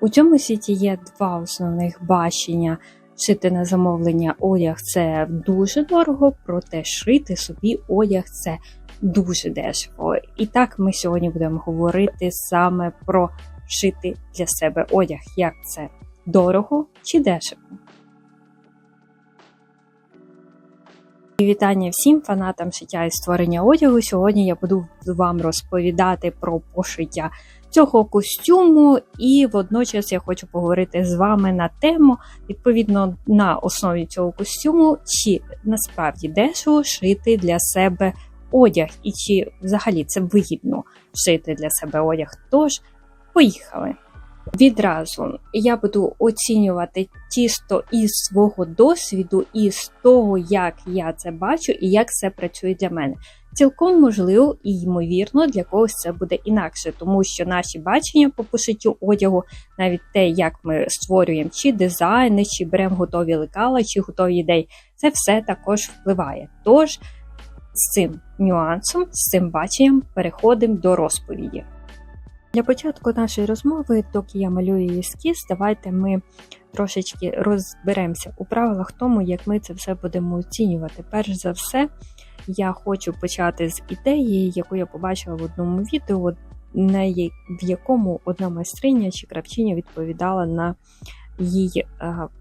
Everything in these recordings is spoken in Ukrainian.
У цьому світі є два основних бачення. Шити на замовлення одяг це дуже дорого, проте шити собі одяг це дуже дешево. І так ми сьогодні будемо говорити саме про шити для себе одяг, як це дорого чи дешево. І Вітання всім фанатам шиття і створення одягу. Сьогодні я буду вам розповідати про пошиття цього костюму, і водночас я хочу поговорити з вами на тему, відповідно на основі цього костюму, чи насправді дешево шити для себе одяг, і чи взагалі це вигідно шити для себе одяг. Тож, поїхали! Відразу я буду оцінювати тісто із свого досвіду, і з того, як я це бачу і як це працює для мене. Цілком можливо і ймовірно, для когось це буде інакше, тому що наші бачення по пошиттю одягу, навіть те, як ми створюємо чи дизайни, чи беремо готові лекала, чи готові ідеї, це все також впливає. Тож з цим нюансом, з цим баченням переходимо до розповіді. Для початку нашої розмови, доки я малюю ескіз, давайте ми трошечки розберемося у правилах тому, як ми це все будемо оцінювати. Перш за все, я хочу почати з ідеї, яку я побачила в одному відео, в якому одна майстриня чи кравчиня відповідала на її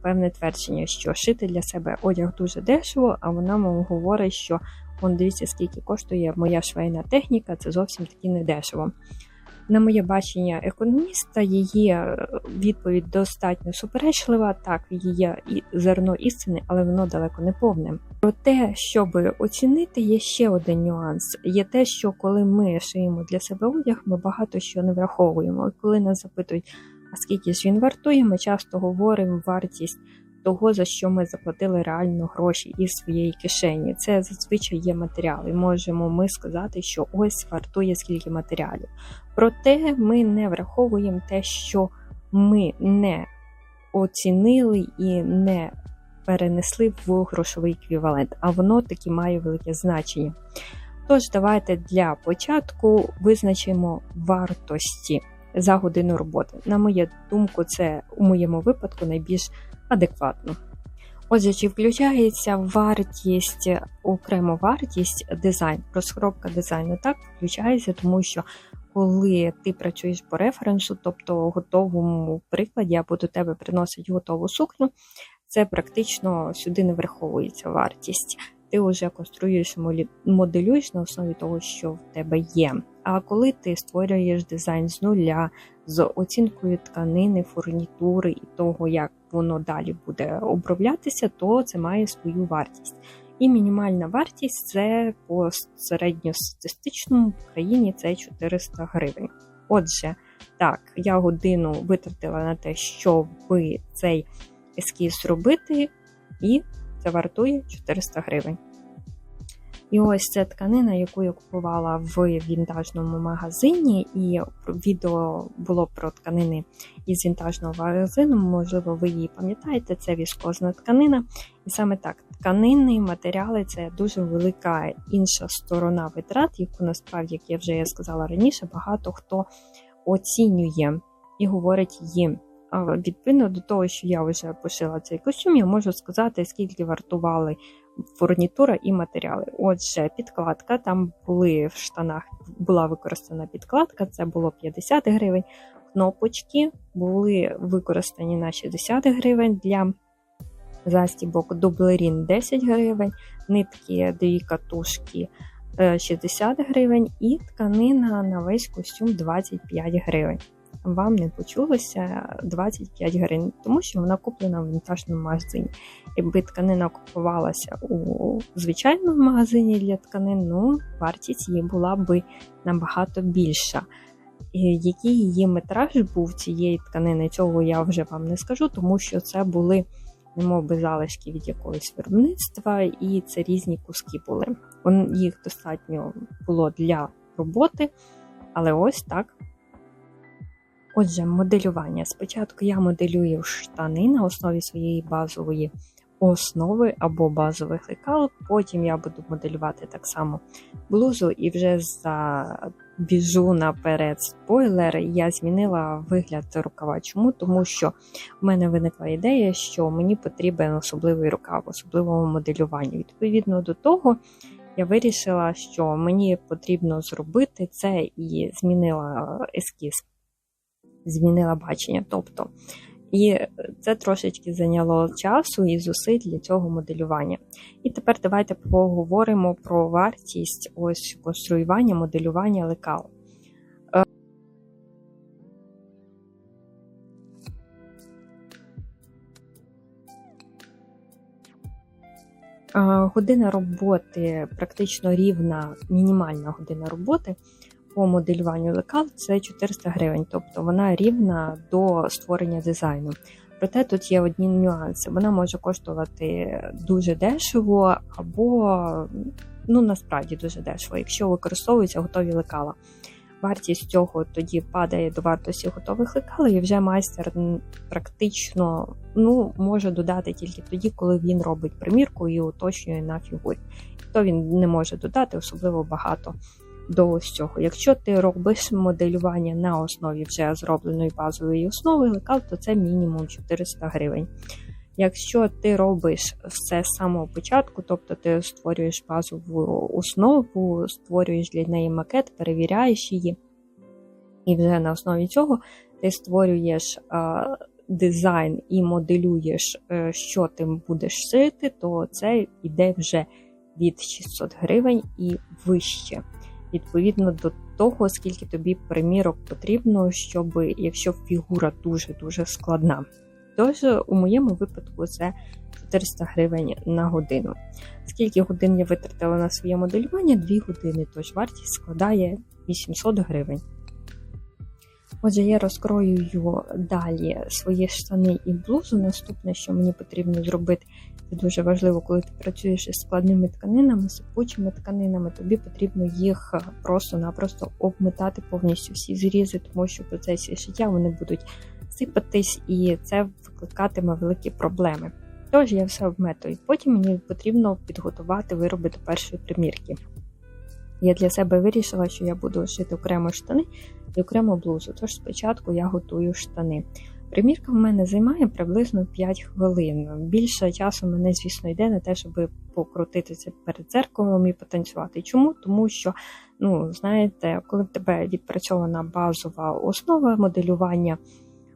певне твердження, що шити для себе одяг дуже дешево, а вона мов говорить, що он дивіться, скільки коштує моя швейна техніка, це зовсім таки не дешево. На моє бачення економіста, її е, відповідь достатньо суперечлива. Так, її і зерно істини, але воно далеко не повне. Про те, щоб оцінити, є ще один нюанс: є те, що коли ми шиємо для себе одяг, ми багато що не враховуємо. Коли нас запитують, а скільки ж він вартує, ми часто говоримо вартість того, за що ми заплатили реально гроші із своєї кишені. Це зазвичай є матеріали. Можемо ми сказати, що ось вартує скільки матеріалів. Проте ми не враховуємо те, що ми не оцінили і не перенесли в грошовий еквівалент, а воно таки має велике значення. Тож, давайте для початку визначимо вартості за годину роботи. На мою думку, це у моєму випадку найбільш адекватно. Отже, чи включається вартість, окремо вартість дизайн, розробка дизайну так включається, тому що коли ти працюєш по референсу, тобто готовому прикладі, або до тебе приносить готову сукню, це практично сюди не враховується вартість. Ти вже конструюєш моделюєш на основі того, що в тебе є. А коли ти створюєш дизайн з нуля, з оцінкою тканини, фурнітури і того, як воно далі буде оброблятися, то це має свою вартість. І мінімальна вартість це по середньостатистичному в країні це 400 гривень. Отже, так, я годину витратила на те, щоб цей ескіз зробити, і це вартує 400 гривень. І ось це тканина, яку я купувала в вінтажному магазині, і відео було про тканини із вінтажного магазину. Можливо, ви її пам'ятаєте, це віскозна тканина. І саме так, тканини, матеріали це дуже велика інша сторона витрат, яку насправді, як я вже сказала раніше, багато хто оцінює і говорить їм. Відповідно до того, що я вже пошила цей костюм, я можу сказати, скільки вартували фурнітура і матеріали. Отже, підкладка, там були в штанах, була використана підкладка, це було 50 гривень. Кнопочки були використані на 60 гривень для застібок, дублерін 10 гривень, нитки, дві катушки 60 е, гривень, і тканина на весь костюм 25 гривень вам не почулося 25 гривень, тому що вона куплена в вінтажному магазині. Якби тканина купувалася у звичайному магазині для тканин, ну вартість її була би набагато більша. Який її метраж був цієї тканини, цього я вже вам не скажу, тому що це були би залишки від якогось виробництва, і це різні куски були. Їх достатньо було для роботи, але ось так Отже, моделювання. Спочатку я моделюю штани на основі своєї базової основи або базових лекал, потім я буду моделювати так само блузу, і вже за біжу наперед спойлер, я змінила вигляд рукава. Чому? Тому що в мене виникла ідея, що мені потрібен особливий рукав, особливого моделювання. Відповідно до того, я вирішила, що мені потрібно зробити це і змінила ескіз, змінила бачення. Тобто, і це трошечки зайняло часу і зусиль для цього моделювання. І тепер давайте поговоримо про вартість ось конструювання, моделювання лекал. Година роботи практично рівна, мінімальна година роботи по моделюванню лекал це 400 гривень, тобто вона рівна до створення дизайну. Проте тут є одні нюанси. Вона може коштувати дуже дешево, або ну насправді дуже дешево, якщо використовуються готові лекала. Вартість цього тоді падає до вартості готових лекал, і вже майстер практично ну, може додати тільки тоді, коли він робить примірку і уточнює на фігурі. То він не може додати особливо багато до ось цього. Якщо ти робиш моделювання на основі вже зробленої базової основи лекал, то це мінімум 400 гривень. Якщо ти робиш все з самого початку, тобто ти створюєш базову основу, створюєш для неї макет, перевіряєш її, і вже на основі цього ти створюєш дизайн і моделюєш, е, що ти будеш шити, то це йде вже від 600 гривень і вище відповідно до того, скільки тобі примірок потрібно, щоб якщо фігура дуже-дуже складна. Тож, у моєму випадку, це 400 гривень на годину. Скільки годин я витратила на своє моделювання? 2 години, тож вартість складає 800 гривень. Отже, я розкроюю далі свої штани і блузу. Наступне, що мені потрібно зробити, це дуже важливо, коли ти працюєш із складними тканинами, сипучими тканинами, тобі потрібно їх просто-напросто обмитати повністю всі зрізи, тому що в процесі шиття вони будуть сипатись, і це викликатиме великі проблеми. Тож я все обметую. Потім мені потрібно підготувати вироби до першої примірки. Я для себе вирішила, що я буду шити окремо штани і окремо блузу. Тож спочатку я готую штани. Примірка в мене займає приблизно 5 хвилин. Більше часу мене, звісно, йде на те, щоб покрутитися перед дзеркалом і потанцювати. Чому? Тому що, ну, знаєте, коли в тебе відпрацьована базова основа моделювання,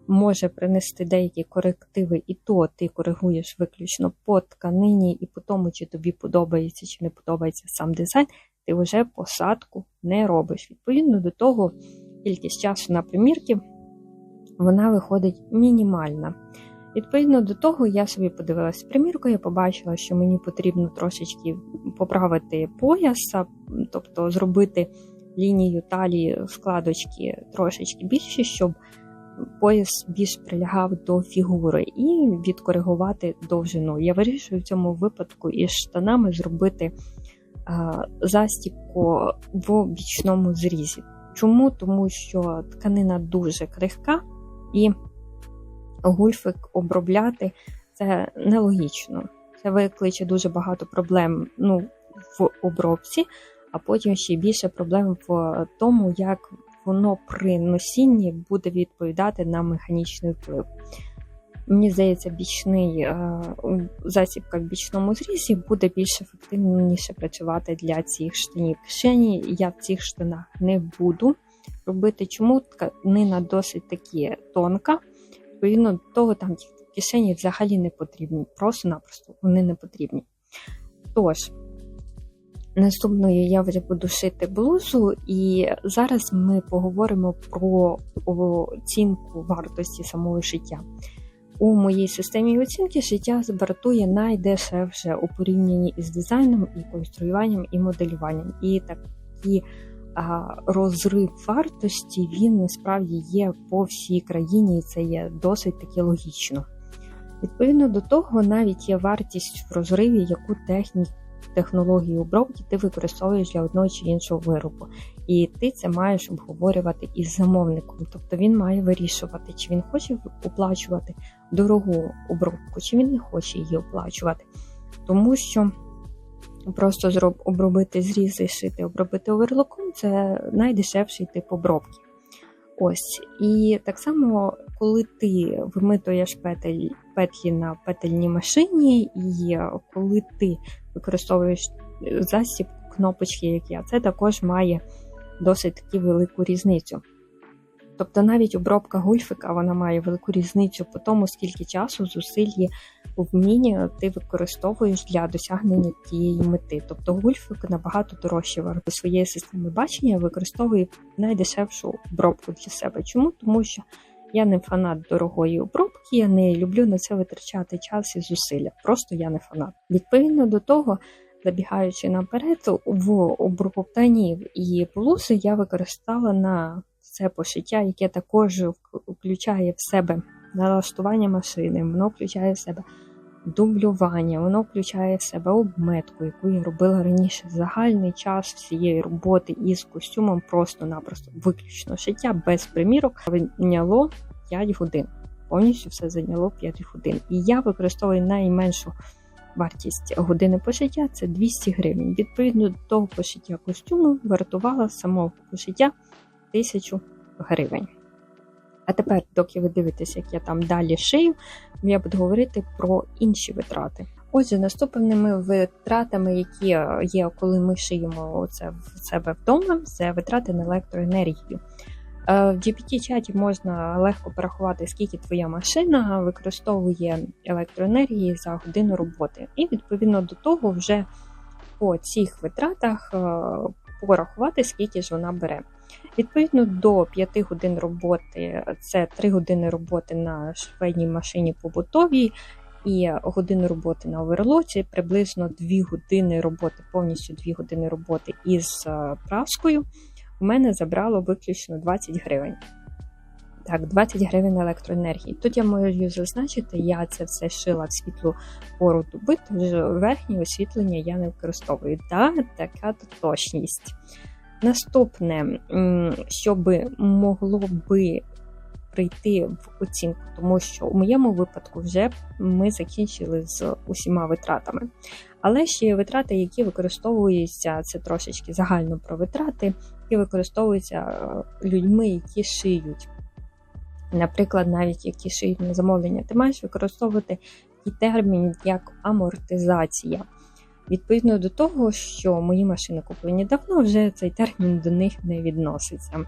може принести деякі корективи, і то ти коригуєш виключно по тканині і по тому, чи тобі подобається, чи не подобається сам дизайн, ти вже посадку не робиш. Відповідно до того, кількість часу на примірки вона виходить мінімальна. Відповідно до того, я собі подивилася примірку, я побачила, що мені потрібно трошечки поправити пояса, тобто зробити лінію талії складочки трошечки більше, щоб пояс більш прилягав до фігури, і відкоригувати довжину. Я вирішую в цьому випадку із штанами зробити застіпку в бічному зрізі. Чому? Тому що тканина дуже крихка і гульфик обробляти це нелогічно. Це викличе дуже багато проблем ну, в обробці, а потім ще більше проблем в тому, як воно при носінні буде відповідати на механічний вплив. Мені здається, бічний е, засібка в бічному зрізі буде більш ефективніше працювати для цих штанів. Кишені я в цих штанах не буду робити. Чому тканина досить таки тонка, відповідно до того, там кишені взагалі не потрібні. Просто-напросто вони не потрібні. Тож, наступною я вже буду шити блузу, і зараз ми поговоримо про оцінку вартості самого шиття. У моїй системі оцінки життя вартує найдешевше у порівнянні із дизайном, і конструюванням і моделюванням. І такі розрив вартості він насправді є по всій країні, і це є досить таки логічно. Відповідно до того, навіть є вартість в розриві, яку техніку. Технологію обробки ти використовуєш для одного чи іншого виробу. І ти це маєш обговорювати із замовником. Тобто він має вирішувати, чи він хоче оплачувати дорогу обробку, чи він не хоче її оплачувати. Тому що просто зроб, обробити зрізи, шити, обробити оверлоком це найдешевший тип обробки. Ось. І так само, коли ти вимитуєш петель, петлі на петельній машині, і коли ти використовуєш засіб кнопочки, як я, це також має досить таки велику різницю. Тобто навіть обробка гульфика вона має велику різницю по тому, скільки часу, зусиль вміння ти використовуєш для досягнення тієї мети. Тобто гульфик набагато дорожче варто своєї системи бачення використовує найдешевшу обробку для себе. Чому? Тому що я не фанат дорогої обробки, я не люблю на це витрачати час і зусилля. Просто я не фанат. Відповідно до того. Забігаючи наперед, в обробканів і полуси я використала на це пошиття, яке також включає в себе налаштування машини, воно включає в себе дублювання, воно включає в себе обметку, яку я робила раніше. Загальний час всієї роботи із костюмом просто-напросто виключно шиття без примірок зайняло 5 годин. Повністю все зайняло 5 годин. І я використовую найменшу вартість години пошиття це 200 гривень. Відповідно до того пошиття костюму вартувала самого пошиття 1000 гривень. А тепер, доки ви дивитеся, як я там далі шию, я буду говорити про інші витрати. Отже, наступними витратами, які є, коли ми шиємо це в себе вдома, це витрати на електроенергію. Е, в GPT-чаті можна легко порахувати, скільки твоя машина використовує електроенергії за годину роботи. І відповідно до того, вже по цих витратах е, порахувати, скільки ж вона бере. Відповідно до 5 годин роботи, це 3 години роботи на швейній машині побутовій і години роботи на оверлоці, приблизно 2 години роботи, повністю 2 години роботи із е, праскою, у мене забрало виключно 20 гривень. Так, 20 гривень електроенергії. Тут я можу зазначити, я це все шила в світлу пору доби, тож верхнє освітлення я не використовую. Так, така точність. Наступне, що би могло би прийти в оцінку, тому що у моєму випадку вже ми закінчили з усіма витратами. Але ще є витрати, які використовуються, це трошечки загально про витрати, які використовуються е, людьми, які шиють. Наприклад, навіть які шиють на замовлення, ти маєш використовувати такий термін, як амортизація. Відповідно до того, що мої машини куплені давно, вже цей термін до них не відноситься,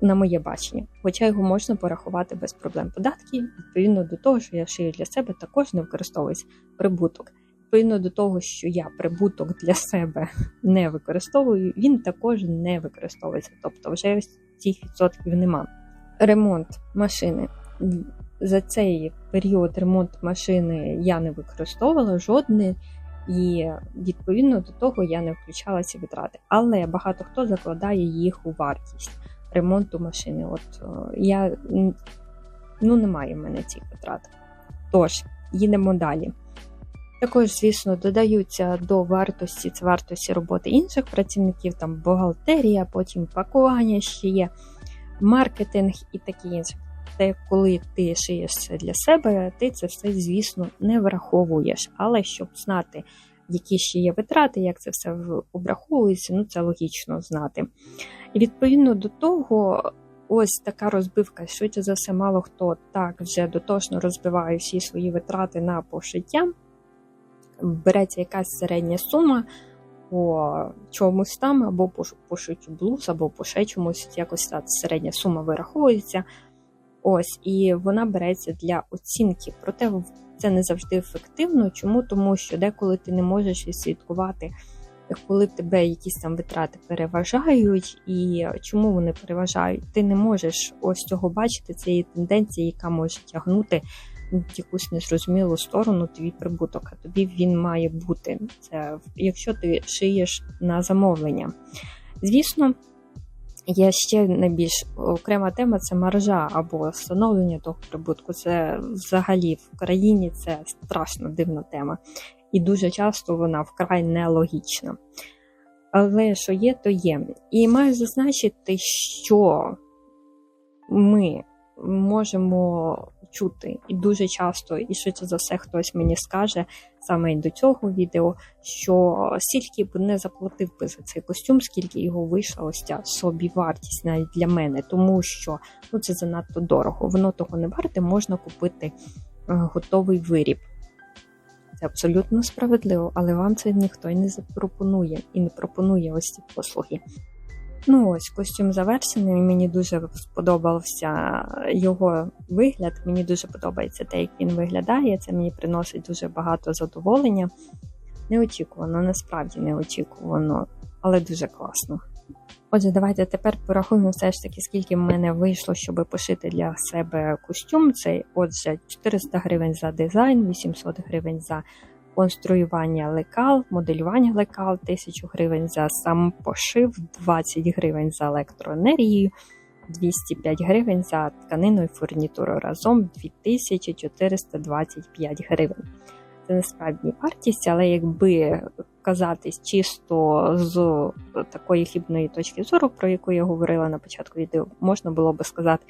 на моє бачення. Хоча його можна порахувати без проблем. Податки, відповідно до того, що я шию для себе, також не використовується прибуток. Відповідно до того, що я прибуток для себе не використовую, він також не використовується. Тобто вже цих відсотків нема. Ремонт машини. За цей період ремонт машини я не використовувала жодний. І відповідно до того я не включала ці витрати. Але багато хто закладає їх у вартість ремонту машини. От е, я ну немає в мене цих витрат. Тож, їдемо далі. Також, звісно, додаються до вартості це вартості роботи інших працівників, там бухгалтерія, потім пакування ще є, маркетинг і таке інше. Те, коли ти шиєш це для себе, ти це все, звісно, не враховуєш. Але щоб знати, які ще є витрати, як це все обраховується, ну це логічно знати. І відповідно до того, ось така розбивка, швидше за все, мало хто так вже дотошно розбиває всі свої витрати на пошиття. Береться якась середня сума по чомусь там, або по шиттю блуз, або по ще чомусь, якось та середня сума вираховується. Ось, і вона береться для оцінки. Проте це не завжди ефективно. Чому? Тому що деколи ти не можеш відслідкувати, коли тебе якісь там витрати переважають, і чому вони переважають. Ти не можеш ось цього бачити, цієї тенденції, яка може тягнути в якусь незрозумілу сторону твій прибуток, а тобі він має бути. Це якщо ти шиєш на замовлення. Звісно. Є ще найбільш окрема тема це маржа або встановлення того прибутку. Це взагалі в Україні це страшно дивна тема, і дуже часто вона вкрай нелогічна. Але що є, то є. І маю зазначити, що ми можемо чути. І дуже часто, і швидше за все, хтось мені скаже саме і до цього відео, що стільки б не заплатив би за цей костюм, скільки його вийшла ось ця собівартість навіть для мене, тому що ну це занадто дорого. Воно того не варте, можна купити е, готовий виріб. Це абсолютно справедливо, але вам це ніхто й не запропонує і не пропонує ось ці послуги. Ну ось костюм завершений. Мені дуже сподобався його вигляд. Мені дуже подобається те, як він виглядає. Це мені приносить дуже багато задоволення. Неочікувано, насправді неочікувано, але дуже класно. Отже, давайте тепер порахуємо все ж таки, скільки в мене вийшло, щоб пошити для себе костюм. Це отже 400 гривень за дизайн, 800 гривень за конструювання лекал, моделювання лекал, 1000 гривень за сам пошив, 20 гривень за електроенергію, 205 гривень за тканину і фурнітуру разом 2425 гривень. Це насправді вартість, але якби казатись чисто з такої хібної точки зору, про яку я говорила на початку відео, можна було би сказати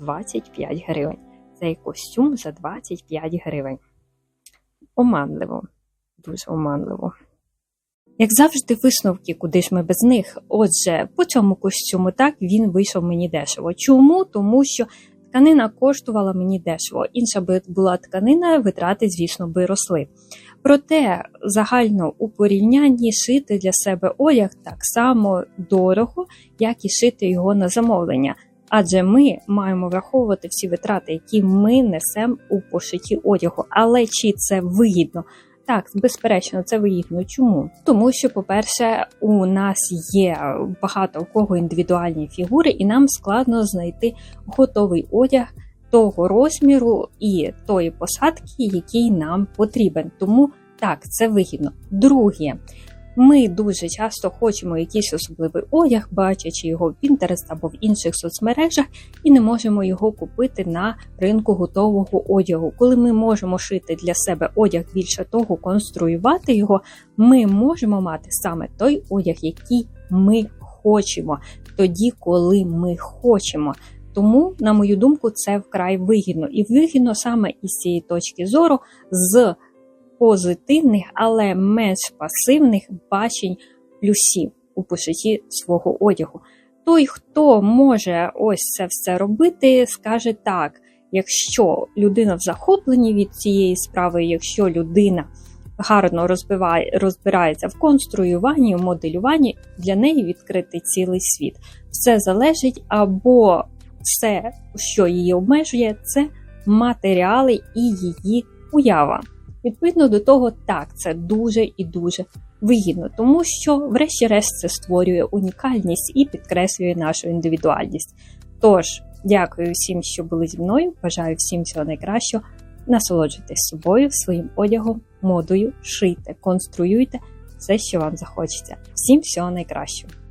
25 гривень. Цей костюм за 25 гривень. Оманливо, дуже оманливо. Як завжди, висновки, куди ж ми без них. Отже, по цьому костюму так він вийшов мені дешево. Чому? Тому що тканина коштувала мені дешево. Інша би була тканина, витрати, звісно, би росли. Проте загально у порівнянні шити для себе одяг так само дорого, як і шити його на замовлення. Адже ми маємо враховувати всі витрати, які ми несемо у пошитті одягу. Але чи це вигідно? Так, безперечно, це вигідно. Чому? Тому що, по-перше, у нас є багато у кого індивідуальні фігури, і нам складно знайти готовий одяг того розміру і тої посадки, який нам потрібен. Тому так, це вигідно. Друге, ми дуже часто хочемо якийсь особливий одяг, бачачи його в Pinterest або в інших соцмережах, і не можемо його купити на ринку готового одягу. Коли ми можемо шити для себе одяг більше того, конструювати його, ми можемо мати саме той одяг, який ми хочемо, тоді, коли ми хочемо. Тому, на мою думку, це вкрай вигідно. І вигідно саме із цієї точки зору з позитивних, але менш пасивних бачень плюсів у пошитті свого одягу. Той, хто може ось це все робити, скаже так: якщо людина в захопленні від цієї справи, якщо людина гарно розбирається в конструюванні, в моделюванні, для неї відкритий цілий світ. Все залежить або все, що її обмежує, це матеріали і її уява. Відповідно до того, так, це дуже і дуже вигідно, тому що, врешті-решт, це створює унікальність і підкреслює нашу індивідуальність. Тож, дякую всім, що були зі мною. Бажаю всім всього найкращого. Насолоджуйтесь собою, своїм одягом, модою, шийте, конструюйте все, що вам захочеться. Всім всього найкращого!